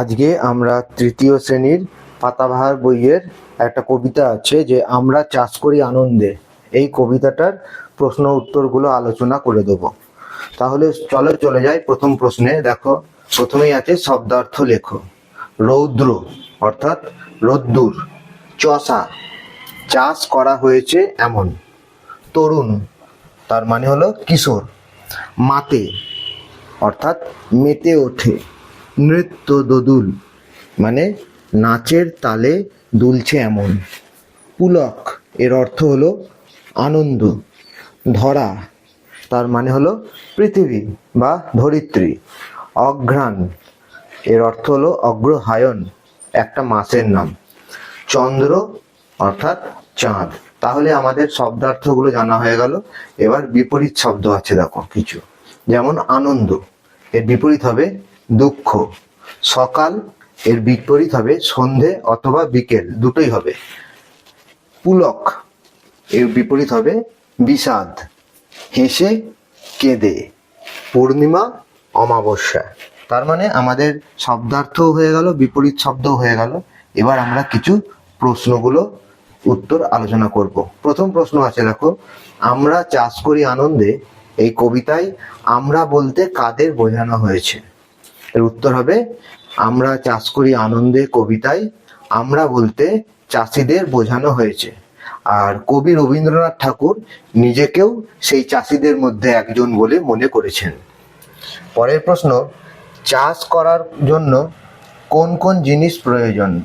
আজকে আমরা তৃতীয় শ্রেণির পাতাবাহার বইয়ের একটা কবিতা আছে যে আমরা চাষ করি আনন্দে। এই কবিতাটার প্রশ্ন উত্তরগুলো আলোচনা করে দেব। তাহলে চলো, চলে যাই প্রথম প্রশ্নে। দেখো, প্রথমেই আছে শব্দার্থ লেখো। রৌদ্র, অর্থাৎ রোদ্দুর, চষা, চাষ করা হয়েছে এমন। তরুণ, তার মানে হলো কিশোর। মাতে, অর্থাৎ মেতে ওঠে। নৃত্য দোদুল মানে নাচের তালে দুলছে এমন। পুলক, এর অর্থ হলো আনন্দ। ধরা, তার মানে হলো পৃথিবী বা ধরিত্রী। অঘ্রাণ, এর অর্থ হলো অগ্রহায়ণ, একটা মাসের নাম। চন্দ্র, অর্থাৎ চাঁদ। তাহলে আমাদের শব্দার্থগুলো জানা হয়ে গেল। এবার বিপরীত শব্দ আছে, দেখো কিছু। যেমন আনন্দ, এর বিপরীত হবে দুঃখ। সকাল এর বিপরীত হবে সন্ধে অথবা বিকেল, দুটোই হবে। পুলক এর বিপরীত হবে বিষাদ। হেসে কেঁদে। পূর্ণিমা অমাবস্যা। তার মানে আমাদের শব্দার্থও হয়ে গেল, বিপরীত শব্দও হয়ে গেল। এবার আমরা কিছু প্রশ্নগুলো উত্তর আলোচনা করব। প্রথম প্রশ্ন আছে, দেখো, আমরা চাষ করি আনন্দে, এই কবিতায় আমরা বলতে কাদের বোঝানো হয়েছে? এর উত্তর হবে, আমরা চাষ করি আনন্দে কবিতায়, আমরা বলতে চাষিদের বোঝানো হয়েছে। আর কবি রবীন্দ্রনাথ ঠাকুর নিজেকেও সেই চাষিদের মধ্যে একজন বলে মনে করেছেন। পরের প্রশ্ন, চাষ করার জন্য কোন কোন জিনিস প্রয়োজন?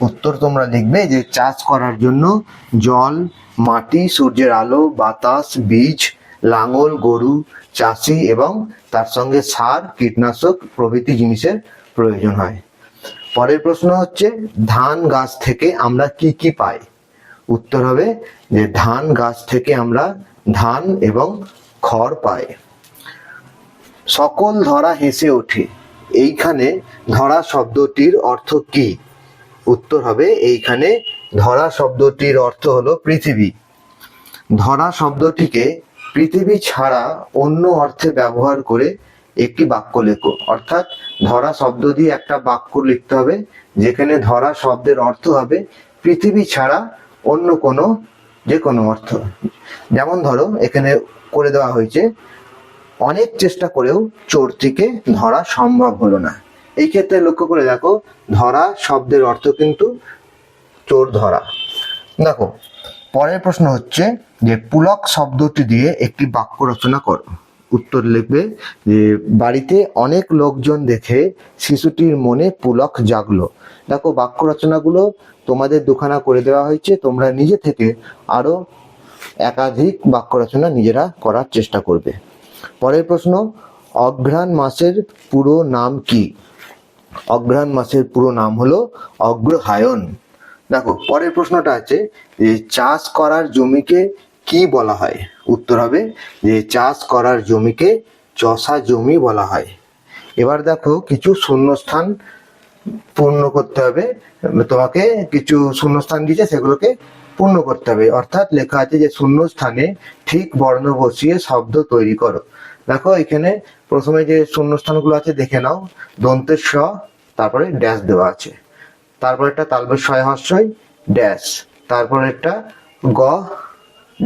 উত্তর তোমরা লিখবে যে, চাষ করার জন্য জল, মাটি, সূর্যের আলো, বাতাস, বীজ লাঙল, গরু, চাষি এবং তার সঙ্গে সার, কীটনাশক প্রভৃতি জিনিসের প্রয়োজন হয়। পরের প্রশ্ন হচ্ছে, ধান গাছ থেকে আমরা কি কি পাই? উত্তর হবে যে, ধান গাছ থেকে আমরা ধান এবং খড় পাই। সকল ধরা হেসে ওঠে। এইখানে ধরা শব্দটির অর্থ কি? উত্তর হবে, এইখানে ধরা শব্দটির অর্থ হলো পৃথিবী। ধরা শব্দটিকে পৃথিবী ছাড়া অন্য অর্থে ব্যবহার করে একটি বাক্য লেখো। অর্থাৎ ধরা শব্দ দিয়ে একটা বাক্য লিখতে হবে, যেখানে ধরা শব্দের অর্থ হবে পৃথিবী ছাড়া অন্য কোনো, যে কোনো অর্থ। যেমন ধরো, এখানে করে দেওয়া হয়েছে, অনেক চেষ্টা করেও চোরটিকে ধরা সম্ভব হলো না। এই ক্ষেত্রে লক্ষ্য করে দেখো, ধরা শব্দের অর্থ কিন্তু চোর ধরা। দেখো পরের প্রশ্ন হচ্ছে যে পুলক শব্দটি দিয়ে একটি বাক্য রচনা করো। উত্তর লিখবে যে, বাড়িতে অনেক লোকজন দেখে শিশুটির মনে পুলক জাগলো। দেখো, বাক্য রচনাগুলো তোমাদের দুখানা করে দেওয়া হয়েছে। তোমরা নিজে থেকে আরও একাধিক বাক্য রচনা নিজেরা করার চেষ্টা করবে। পরের প্রশ্ন, অঘ্রাণ মাসের পুরো নাম কি? অঘ্রাণ মাসের পুরো নাম হলো অগ্রহায়ণ দেখো, পরের প্রশ্নটা আছে যে চাষ করার জমিকে কি বলা হয়? উত্তর হবে যে চাষ করার জমিকে চষা জমি বলা হয়। এবার দেখো, কিছু শূন্যস্থান পূর্ণ করতে হবে। তোমাকে কিছু শূন্যস্থান দিয়েছে, সেগুলোকে পূর্ণ করতে হবে। অর্থাৎ লেখা আছে যে শূন্যস্থানে ঠিক বর্ণ বসিয়ে শব্দ তৈরি করো। দেখো, এখানে প্রথমে যে শূন্যস্থানগুলো আছে, দেখে নাও। দন্তের স, তারপরে ড্যাশ দেওয়া আছে। তারপর একটা তালবের ছয় হস্যই ড্যাশ। তারপর একটা গ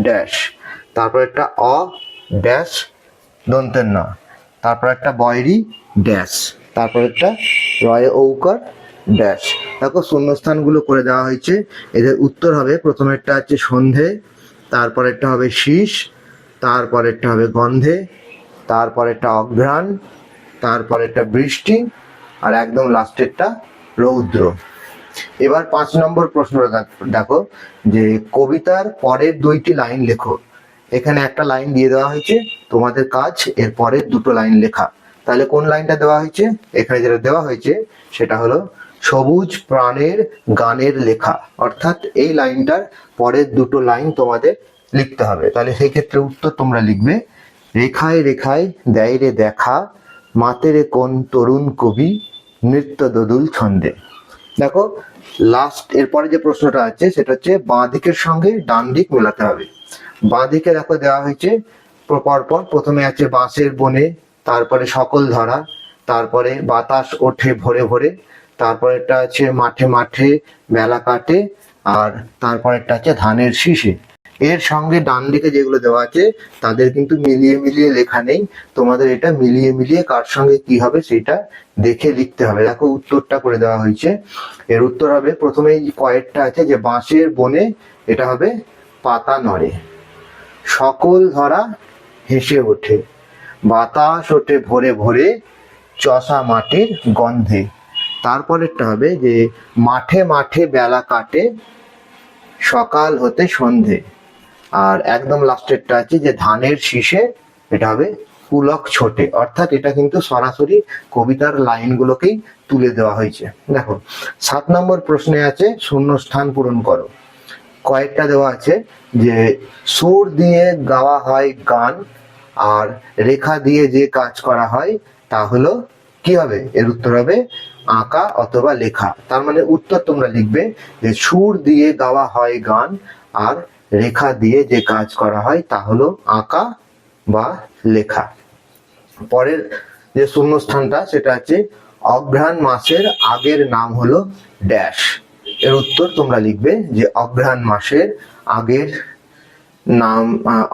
ড্যাশ। তারপর একটা অ ড্যাশ দন্তের ন তারপর একটা বয়রি ড্যাশ। তারপর একটা রয় ঔকার ড্যাশ। দেখো শূন্যস্থানগুলো করে দেওয়া হয়েছে। এদের উত্তর হবে, প্রথমেরটা হচ্ছে সন্ধে, তারপরেরটা হবে শীষ, তারপরেরটা হবে গন্ধে, তারপরেরটা অঘ্রাণ, তারপরেরটা বৃষ্টি, আর একদম লাস্টেরটা রৌদ্র। এবার পাঁচ নম্বর প্রশ্নটা দেখ- যে কবিতার পরের দুইটি লাইন লেখো। এখানে একটা লাইন দিয়ে দেওয়া হয়েছে, তোমাদের কাজ, এর পরের দুটো লাইন লেখা। তাহলে কোন লাইনটা দেওয়া হয়েছে? এখানে যেটা দেওয়া হয়েছে, সেটা হলো সবুজ প্রাণের গানের লেখা। অর্থাৎ এই লাইনটার পরের দুটো লাইন তোমাদের লিখতে হবে। তাহলে সেই ক্ষেত্রে উত্তর তোমরা লিখবে, রেখায় রেখায় দেয় রে দেখা মাতেরে কোন তরুণ কবি নৃত্য দোদুল ছন্দে। দেখো লাস্ট এরপরে যে প্রশ্নটা আছে, সেটা হচ্ছে বাঁ দিকের সঙ্গে ডান দিক মেলাতে হবে। বাঁ দিকে দেখো দেওয়া হয়েছে পরপর প্রথমে আছে বাঁশের বনে, তারপরে সকল ধরা, তারপরে বাতাস ওঠে ভরে ভরে তারপরে এটা আছে মাঠে মাঠে মেলা কাটে, আর তারপরেরটা আছে ধানের শীষে। এর সঙ্গে ডান দিকে যেগুলো দেওয়া আছে, তাদের কিন্তু মিলিয়ে মিলিয়ে লেখা নেই। তোমাদের এটা মিলিয়ে মিলিয়ে কার সঙ্গে কি হবে সেটা দেখে লিখতে হবে। দেখো উত্তরটা করে দেওয়া হয়েছে। এর উত্তর হবে, প্রথমেই কয়েকটা আছে, যে বাঁশের বনে, এটা হবে পাতা নড়ে। সকল ধরা হেসে ওঠে। বাতাস ওঠে ভোরে ভরে চষা মাটির গন্ধে। তারপরেরটা হবে যে মাঠে মাঠে বেলা কাটে, সকাল হতে সন্ধে। আর একদম লাস্টেরটা আছে যে ধানের শীষে এটা হবে পুলক ছোটে। অর্থাৎ এটা কিন্তু সরাসরি কবিতার লাইনগুলোকেই তুলে দেওয়া হয়েছে। দেখো, সাত নম্বর প্রশ্নে আছে, শূন্যস্থান পূরণ করো। কয়েকটা দেওয়া আছে যে, সুর দিয়ে গাওয়া হয় গান আর রেখা দিয়ে যে কাজ করা হয় তা হলো কি হবে? এর উত্তর হবে আঁকা অথবা লেখা। তার মানে উত্তর তোমরা লিখবে যে, সুর দিয়ে গাওয়া হয় গান আর রেখা দিয়ে যে কাজ করা হয় তা হলো আঁকা বা লেখা। পরের যে শূন্যস্থানটা, সেটা হচ্ছে অঘ্রাণ মাসের আগের নাম হলো ড্যাশ। এর উত্তর তোমরা লিখবে যে অঘ্রাণ মাসের আগের নাম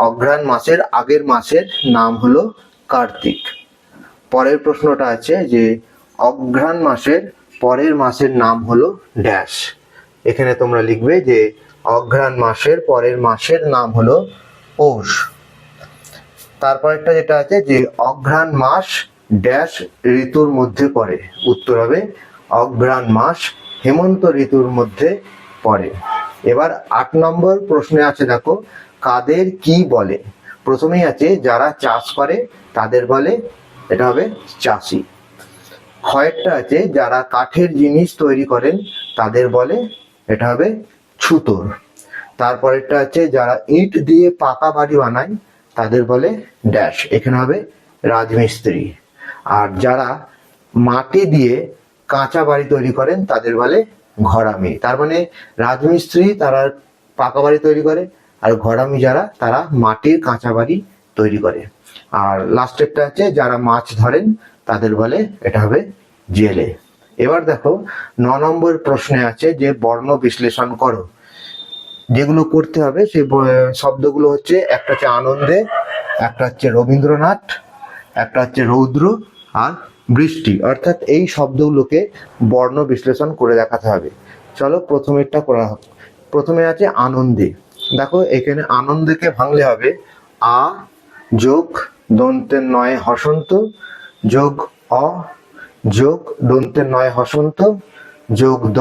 অঘ্রাণ মাসের আগের মাসের নাম হলো কার্তিক। পরের প্রশ্নটা আছে যে অঘ্রাণ মাসের পরের মাসের নাম হলো ড্যাশ। এখানে তোমরা লিখবে যে অঘ্রাণ মাসের পরের মাসের নাম হলো পৌষ। তারপরেরটা যেটা আছে যে অঘ্রাণ মাস ড্যাশ ঋতুর মধ্যে পড়ে। উত্তর হবে, অঘ্রাণ মাস হেমন্ত ঋতুর মধ্যে পড়ে। এবার আট নম্বর প্রশ্নে আছে, দেখো, কাদের কি বলে? প্রথমেই আছে, যারা চাষ করে তাদের বলে, এটা হবে চাষি। ক্ষয়েরটা আছে, যারা কাঠের জিনিস তৈরি করেন তাদের বলে, এটা হবে ছুতোর। তারপরেরটা আছে, যারা ইট দিয়ে পাকা বাড়ি বানায়, তাদের বলে ড্যাশ। এখানে হবে রাজমিস্ত্রি। আর যারা মাটি দিয়ে কাঁচা বাড়ি তৈরি করেন, তাদের বলে ঘরামি। তার মানে রাজমিস্ত্রি তারা পাকা বাড়ি তৈরি করে, আর ঘরামি যারা, তারা মাটির কাঁচা বাড়ি তৈরি করে। আর লাস্টেরটা আছে, যারা মাছ ধরেন, তাদের বলে এটা হবে জেলে। এবার দেখো, ন নম্বর প্রশ্নে আছে যে বর্ণ বিশ্লেষণ করো। যেগুলো করতে হবে, সেই শব্দগুলো হচ্ছে, একটা হচ্ছে আনন্দে, একটা হচ্ছে রবীন্দ্রনাথ, একটা হচ্ছে রৌদ্র আর বৃষ্টি। অর্থাৎ এই শব্দগুলোকে বর্ণ বিশ্লেষণ করে দেখাতে হবে। চলো প্রথমেরটা করা হোক। প্রথমে আছে আনন্দে। দেখো, এখানে আনন্দকে ভাঙলে হবে আ যোগ দন্তের নয় হসন্ত যোগ অ যোগ দন্তের নয় হসন্ত, যোগ দ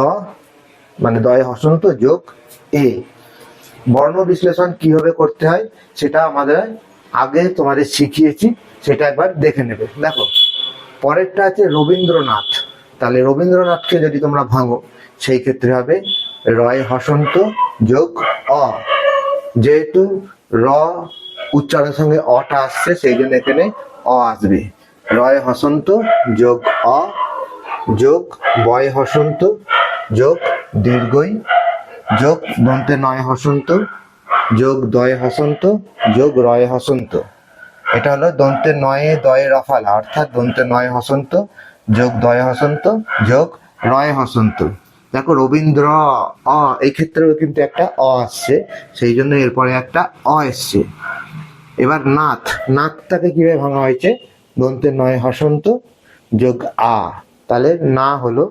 মানে দয় হসন্ত, যোগ এ। বর্ণ বিশ্লেষণ কীভাবে করতে হয় সেটা আমাদের আগে তোমাদের শিখিয়েছি, সেটা একবার দেখে নেবে। দেখো, পরেরটা আছে রবীন্দ্রনাথ। তাহলে রবীন্দ্রনাথকে যদি তোমরা ভাঙো, সেই ক্ষেত্রে হবে রয় হসন্ত, যোগ অ। যেহেতু র উচ্চারণের সঙ্গে অটা আসছে, সেই জন্য এখানে অ আসবে। রয় হসন্ত যোগ অ, যোগ বয় হসন্ত, যোগ দীর্ঘই, যোগ দন্তে নয় হসন্ত, যোগ দয় হসন্ত, যোগ রয় হসন্ত। এটা হলো দন্তে নয়ে দয়ে রফালা, অর্থাৎ দন্তে নয় হসন্ত, যোগ দয় হসন্ত, যোগ রয় হসন্ত। দেখো রবীন্দ্র অ, এই ক্ষেত্রেও কিন্তু একটা অ আসছে, সেই জন্য এরপরে একটা অ এসছে। এবার নাথ, নাথটাকে কীভাবে ভাঙা হয়েছে? দন্তে নয় হসন্ত যোগ আ। তাহলে না হলো,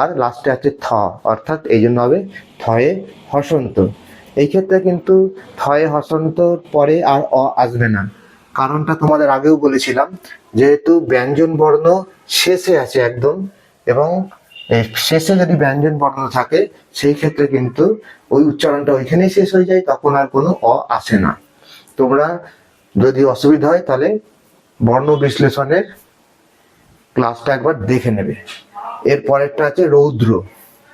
আর লাস্টে আছে থ, অর্থাৎ এই জন্য হবে থয়ে হসন্ত। এই ক্ষেত্রে কিন্তু থয়ে হসন্ত পরে আর অ আসবে না। কারণটা তোমাদের আগেও বলেছিলাম, যেহেতু ব্যঞ্জন বর্ণ শেষে আছে একদম, এবং শেষে যদি ব্যঞ্জন বর্ণ থাকে, সেই ক্ষেত্রে কিন্তু ওই উচ্চারণটা ওইখানেই শেষ হয়ে যায়, তখন আর কোনো অ আসে না। তোমরা যদি অসুবিধা হয় তাহলে বর্ণ বিশ্লেষণের ক্লাসটা একবার দেখে নেবে। এর পরেরটা আছে রৌদ্র।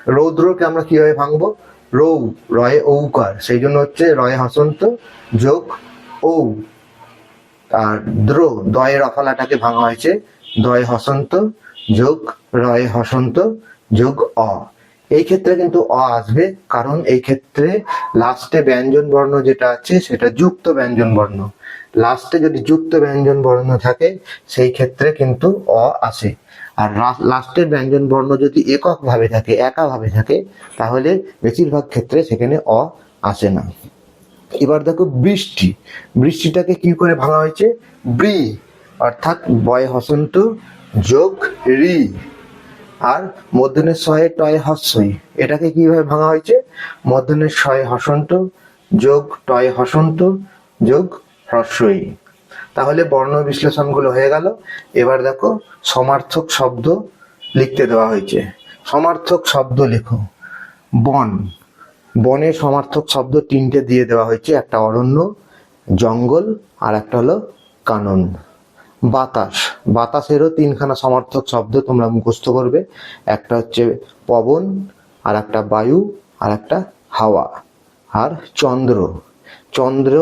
রৌদ্রকে আমরা কীভাবে ভাঙবো? রৌ, রয়ে ঔকার। সেই জন্য হচ্ছে রয়ে হসন্ত, যোগ, ঔ। আর দ্র, দয়ের অফালাটাকে ভাঙা হয়েছে। দয় হসন্ত, যোগ, রয় হসন্ত, যোগ, অ। এই ক্ষেত্রে কিন্তু অ আসবে, কারণ এই ক্ষেত্রে লাস্টে ব্যঞ্জন বর্ণ যেটা আছে, সেটা যুক্ত ব্যঞ্জন বর্ণ। লাস্টে যদি যুক্ত ব্যঞ্জন বর্ণ থাকে, সেই ক্ষেত্রে কিন্তু অ আসে। আর লাস্টের ব্যঞ্জন বর্ণ যদি একক ভাবে থাকে একা ভাবে থাকে, তাহলে বেশিরভাগ ক্ষেত্রে সেখানে অ আসে না। এবার দেখো বৃষ্টি। বৃষ্টিটাকে কি করে ভাঙা হয়েছে? ব্রি, অর্থাৎ বয় হসন্ত যোগ রি। আর মধ্যনের শয়ে টয় হস্যই। এটাকে কীভাবে ভাঙা হয়েছে? মধ্যনের শয়ে হসন্ত, যোগ টয় হসন্ত, যোগ হ্রস্বই তাহলে বর্ণ বিশ্লেষণগুলো হয়ে গেল। এবার দেখো, সমার্থক শব্দ লিখতে দেওয়া হয়েছে। সমার্থক শব্দ লেখো। বন। বনে সমার্থক শব্দ তিনটে দিয়ে দেওয়া হয়েছে। একটা অরণ্য, জঙ্গল, আর একটা হলো কানন। বাতাস। বাতাসেরও তিনখানা সমার্থক শব্দ তোমরা মুখস্থ করবে। একটা হচ্ছে পবন, আর একটা বায়ু, আর একটা হাওয়া, আর চন্দ্র। চন্দ্র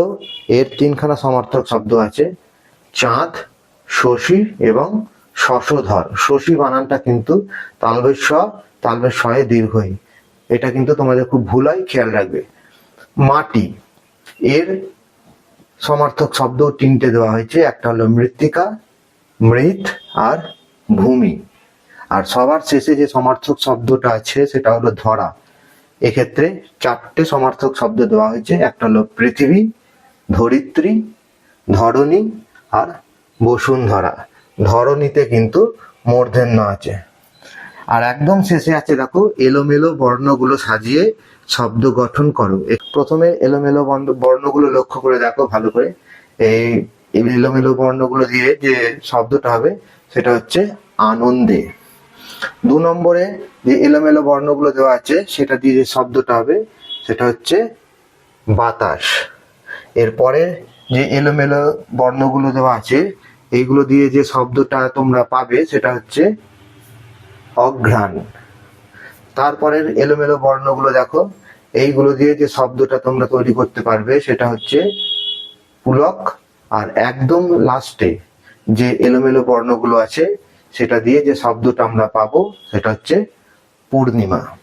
এর তিনখানা সমার্থক শব্দ আছে। চাঁদ, শশী এবং শশধর। শশী বানানটা কিন্তু তালবের শয়ে দীর্ঘই। এটা কিন্তু তোমাদের খুব ভুল হয়, খেয়াল রাখবে। মাটি। এর সমার্থক শব্দ তিনটে দেওয়া হয়েছে। একটা হলো মৃত্তিকা, মৃত আর ভূমি। আর সবার শেষে যে সমার্থক শব্দটা আছে, সেটা হলো ধরা। এক্ষেত্রে চারটে সমার্থক শব্দ দেওয়া হয়েছে। একটা হলো পৃথিবী, ধরিত্রী, ধরণী আর বসুন্ধরা। ধরণীতে কিন্তু মূর্ধন্য আছে। আর একদম শেষে আছে দেখো, এলোমেলো বর্ণগুলো সাজিয়ে শব্দ গঠন করো। প্রথমে এলোমেলো বর্ণ- বর্ণগুলো লক্ষ্য করে দেখো ভালো করে। এই এলোমেলো বর্ণগুলো দিয়ে যে শব্দটা হবে, সেটা হচ্ছে আনন্দে। দু নম্বরে যে এলোমেলো বর্ণগুলো দেওয়া আছে, সেটা দিয়ে যে শব্দটা হবে, সেটা হচ্ছে বাতাস। এরপরে যে এলোমেলো বর্ণগুলো দেওয়া আছে, এইগুলো দিয়ে যে শব্দটা তোমরা পাবে, সেটা হচ্ছে অঘ্রাণ। তারপরের এলোমেলো বর্ণগুলো দেখো। এইগুলো দিয়ে যে শব্দটা তোমরা তৈরি করতে পারবে, সেটা হচ্ছে পুলক আর একদম লাস্টে যে এলোমেলো বর্ণগুলো আছে, সেটা দিয়ে যে শব্দটা আমরা পাবো, সেটা হচ্ছে পূর্ণিমা।